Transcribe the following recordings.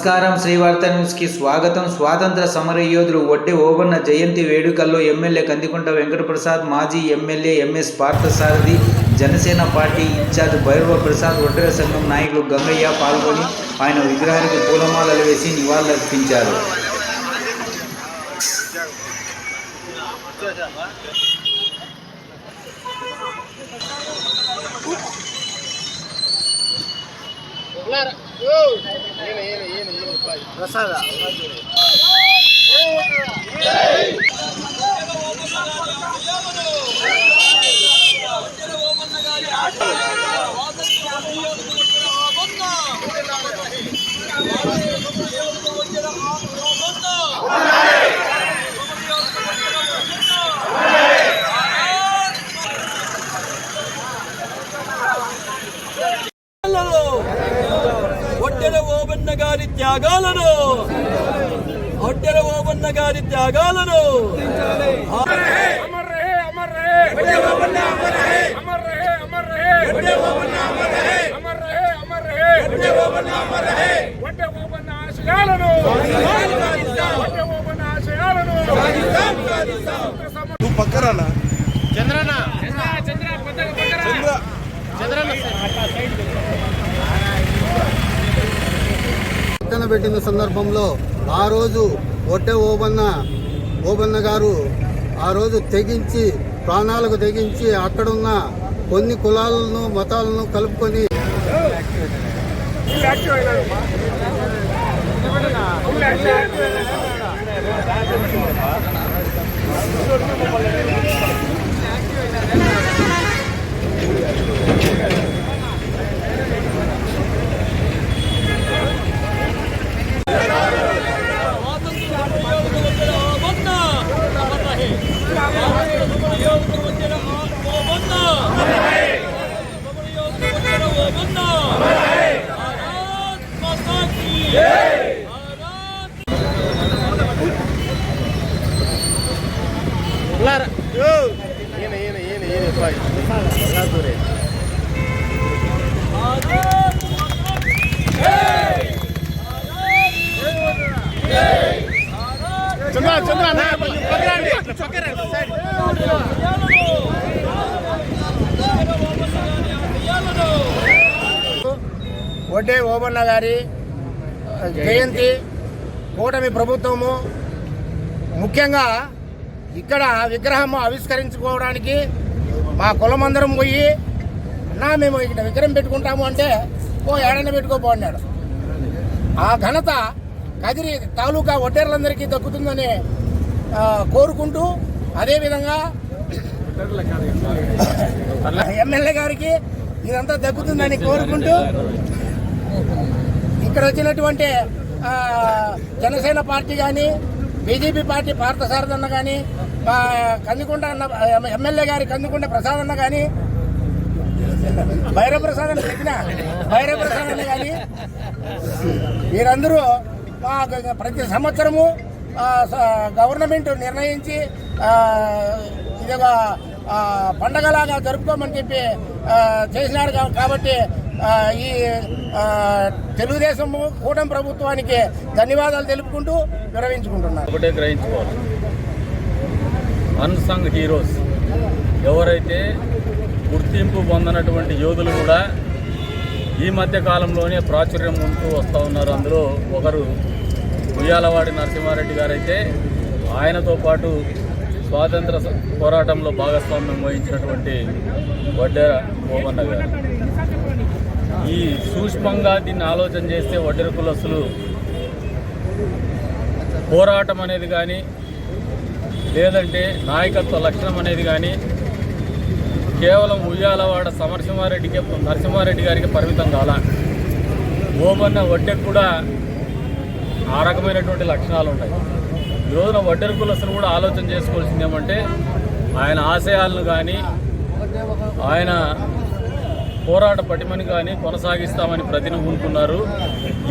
నమస్కారం. శ్రీవార్త న్యూస్కి స్వాగతం. స్వాతంత్ర సమర వడ్డే ఒడ్డె ఓబన్న జయంతి వేడుకల్లో ఎమ్మెల్యే కందికుంట వెంకటప్రసాద్ మాజీ MLA MS Parthasarathi Janasena party incharge Bhairava Prasad Oddera సంఘం నాయకులు గంగయ్య పాల్గొని ఆయన విగ్రహానికి పూలమాలలు వేసి నివాళులర్పించారు. త్యాగాలను త్యాగాలను. ఒట్టెర ఓబన్న గారి త్యాగాలను. నువ్వు పక్కరానా? చంద్రనా చంద్ర చంద్ర చంద్ర. చంద్రన్న. పక్కన పెట్టిన సందర్భంలో ఆ రోజు ఒట్టే ఓబన్న ఓబన్న గారు ఆ రోజు తెగించి ప్రాణాలకు తెగించి అక్కడున్న కొన్ని కులాలను మతాలను కలుపుకొని వడ్డే ఓబన్న గారి జయంతి కూటమి ప్రభుత్వము. ముఖ్యంగా ఇక్కడ విగ్రహం ఆవిష్కరించుకోవడానికి మా కులమందరం పోయి అన్నా మేము ఇక్కడ విగ్రహం పెట్టుకుంటాము అంటే ఓ ఏడన్న పెట్టుకోపో అన్నాడు. ఆ ఘనత కదిరి తాలూకా ఒడ్డేర్లందరికీ దక్కుతుందని కోరుకుంటూ అదేవిధంగా ఎమ్మెల్యే గారికి ఇదంతా దక్కుతుందని కోరుకుంటూ ఇక్కడ వచ్చినటువంటి జనసేన పార్టీ కానీ బీజేపీ పార్టీ పార్థసారథి అన్న కానీ కందుకుంట కందికొండ అన్న ఎమ్మెల్యే గారి కందుకుంట ప్రసాద్ అన్న కానీ భైరవ ప్రసాద్ అని చెప్పిన భైరవ ప్రసాద్ అన్న కానీ వీరందరూ ప్రతి సంవత్సరము గవర్నమెంట్ నిర్ణయించి ఇది ఒక పండగలాగా జరుపుకోమని చెప్పి చేసినారు కాబట్టి ఈ తెలుగుదేశం తెలుగుదేశము కూటమి ప్రభుత్వానికి ధన్యవాదాలు తెలుపుకుంటూ విరమించుకుంటున్నారు. ఒకటే గ్రహించుకోవాలి. అన్సంగ్ హీరోస్ ఎవరైతే గుర్తింపు పొందనటువంటి యోధులు కూడా ఈ మధ్య కాలంలోనే ప్రాచుర్యం ఉంటూ వస్తూ ఉన్నారు. అందులో ఒకరు ఉయ్యాలవాడి నరసింహారెడ్డి గారైతే ఆయనతో పాటు స్వాతంత్ర పోరాటంలో భాగస్వామ్యం వహించినటువంటి వడ్డెర ఓమన్న గారు. ఈ సూక్ష్మంగా దీన్ని ఆలోచన చేస్తే వడ్డెర కులస్తులు పోరాటం అనేది కానీ లేదంటే నాయకత్వ లక్షణం అనేది కానీ కేవలం ఉయ్యాలవాడ సమరసింహారెడ్డికి నరసింహారెడ్డి గారికి పరిమితం కాల. ఓమన్న వడ్డెకు కూడా ఆ రకమైనటువంటి లక్షణాలు ఉంటాయి. ఈ రోజున వడ్డెర కులస్తులు కూడా ఆలోచన చేసుకోవాల్సింది ఏమంటే ఆయన ఆశయాలను కానీ ఆయన పోరాట పటిమని కానీ కొనసాగిస్తామని ప్రతిని ప్రతినిధులుకున్నారు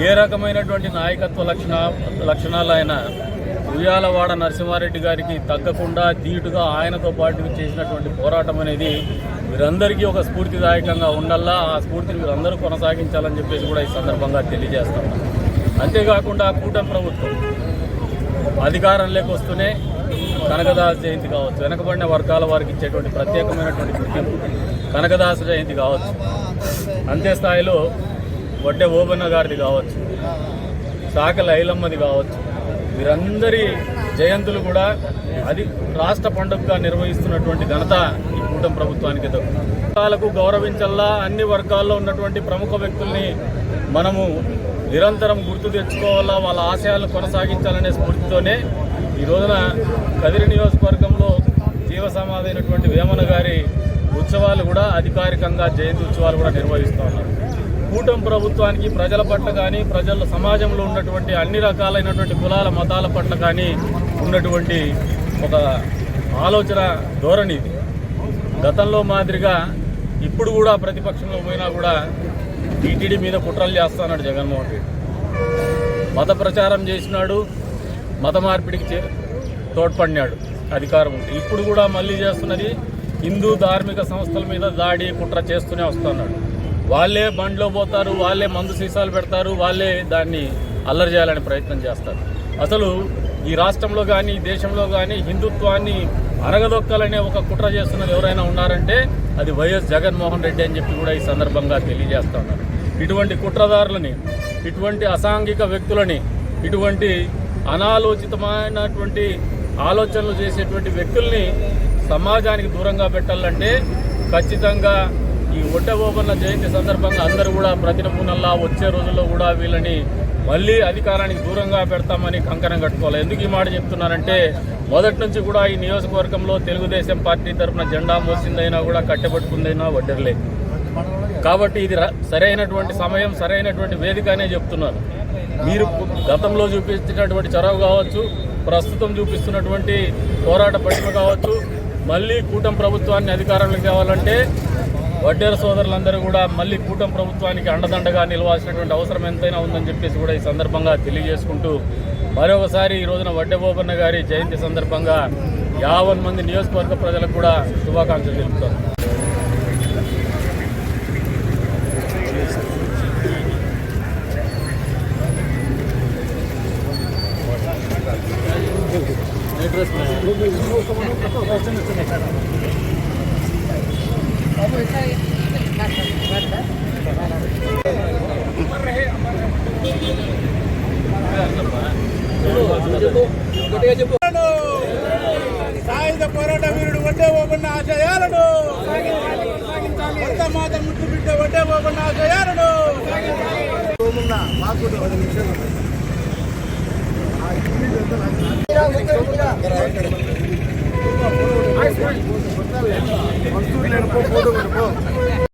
ఏ రకమైనటువంటి నాయకత్వ లక్షణ లక్షణాలైన ఉయ్యాలవాడ నరసింహారెడ్డి గారికి తగ్గకుండా ధీటుగా ఆయనతో పాటు చేసినటువంటి పోరాటం అనేది వీరందరికీ ఒక స్ఫూర్తిదాయకంగా ఉండల్లా ఆ స్ఫూర్తిని వీరందరూ కొనసాగించాలని చెప్పేసి కూడా ఈ సందర్భంగా తెలియజేస్తాం. అంతేకాకుండా కూటమి ప్రభుత్వం అధికారంలోకి వస్తూనే కనకదాస్ జయంతి కావచ్చు వెనకబడిన వర్గాల వారికి ఇచ్చేటువంటి ప్రత్యేకమైనటువంటి గుర్తింపు కనకదాస జయంతి కావచ్చు. అంతే స్థాయిలో వడ్డే ఓబన్న గారిది కావచ్చు సాకల ఐలమ్మది కావచ్చు. వీరందరి జయంతులు కూడా అది రాష్ట్ర పండుగగా నిర్వహిస్తున్నటువంటి ఘనత ఈ కూటమి ప్రభుత్వానికి దక్కుతుంది వర్గాలకు గౌరవించల్లా అన్ని వర్గాల్లో ఉన్నటువంటి ప్రముఖ వ్యక్తుల్ని మనము నిరంతరం గుర్తు తెచ్చుకోవాలా వాళ్ళ ఆశయాలను కొనసాగించాలనే స్ఫూర్తితోనే ఈ రోజున కదిరి నియోజకవర్గంలో జీవ సమాధి అయినటువంటి వేమన గారి ఉత్సవాలు కూడా అధికారికంగా జయంతి ఉత్సవాలు కూడా నిర్వహిస్తూ ఉన్నారు. కూటమి ప్రభుత్వానికి ప్రజల పట్ల కానీ ప్రజల సమాజంలో ఉన్నటువంటి అన్ని రకాలైనటువంటి కులాల మతాల పట్ల కానీ ఉన్నటువంటి ఒక ఆలోచన ధోరణి ఇది. గతంలో మాదిరిగా ఇప్పుడు కూడా ప్రతిపక్షంలో పోయినా కూడా టీటీడీ మీద కుట్రలు చేస్తున్నాడు జగన్మోహన్ రెడ్డి. మత ప్రచారం చేసినాడు మత మార్పిడికి చే- తోడ్పడినాడు అధికారం ఉంటే. ఇప్పుడు కూడా మళ్ళీ చేస్తున్నది హిందూ ధార్మిక సంస్థల మీద దాడి కుట్ర చేస్తూనే వస్తున్నాడు. వాళ్ళే బండ్లో పోతారు వాళ్ళే మందు సీసాలు పెడతారు వాళ్ళే దాన్ని అల్లరి చేయాలని ప్రయత్నం చేస్తారు. అసలు ఈ రాష్ట్రంలో కానీ ఈ దేశంలో కానీ హిందుత్వాన్ని అరగదొక్కాలనే ఒక కుట్ర చేస్తున్నది ఎవరైనా ఉన్నారంటే అది వైఎస్ జగన్మోహన్ రెడ్డి అని చెప్పి కూడా ఈ సందర్భంగా తెలియజేస్తా ఉన్నారు. ఇటువంటి కుట్రదారులని ఇటువంటి అసాంఘిక వ్యక్తులని ఇటువంటి అనాలోచితమైనటువంటి ఆలోచనలు చేసేటువంటి వ్యక్తుల్ని సమాజానికి దూరంగా పెట్టాలంటే ఖచ్చితంగా ఈ ఒడ్డబోబన్న జయంతి సందర్భంగా అందరూ కూడా ప్రతినమూనల్లా వచ్చే రోజుల్లో కూడా వీళ్ళని మళ్ళీ అధికారానికి దూరంగా పెడతామని కంకణం కట్టుకోవాలి. ఎందుకు ఈ మాట చెప్తున్నానంటే మొదటి నుంచి కూడా ఈ నియోజకవర్గంలో తెలుగుదేశం పార్టీ తరఫున జెండా మోసిందైనా కూడా కట్టబెట్టుకుందైనా వడ్డర్లే. కాబట్టి ఇది ర- సరైనటువంటి సమయం సరైనటువంటి వేదిక అనే చెప్తున్నారు మీరు గతంలో చూపించినటువంటి చొరవ కావచ్చు ప్రస్తుతం చూపిస్తున్నటువంటి పోరాట పట్టిమ కావచ్చు మళ్ళీ కూటమి ప్రభుత్వాన్ని అధికారంలోకి కావాలంటే వడ్డేర సోదరులందరూ కూడా మళ్ళీ కూటమి ప్రభుత్వానికి అండదండగా నిలవాల్సినటువంటి అవసరం ఎంతైనా ఉందని చెప్పేసి కూడా ఈ సందర్భంగా తెలియజేసుకుంటూ మరొకసారి ఈ రోజున వడ్డెబోబన్న గారి జయంతి సందర్భంగా యావన్ మంది నియోజకవర్గ ప్రజలకు కూడా శుభాకాంక్షలు తెలుపుతారు. సాయుధ పోరాట వీరుడు వడ్డే పోబడిన ఆశయాలను మాత్రం ముద్దు బిడ్డ వడ్డే పోబడిన ఆశయాలను ಮನ್ಸೂರ್ ನೆನಪು ಫೋಟೋ ನೆನಪು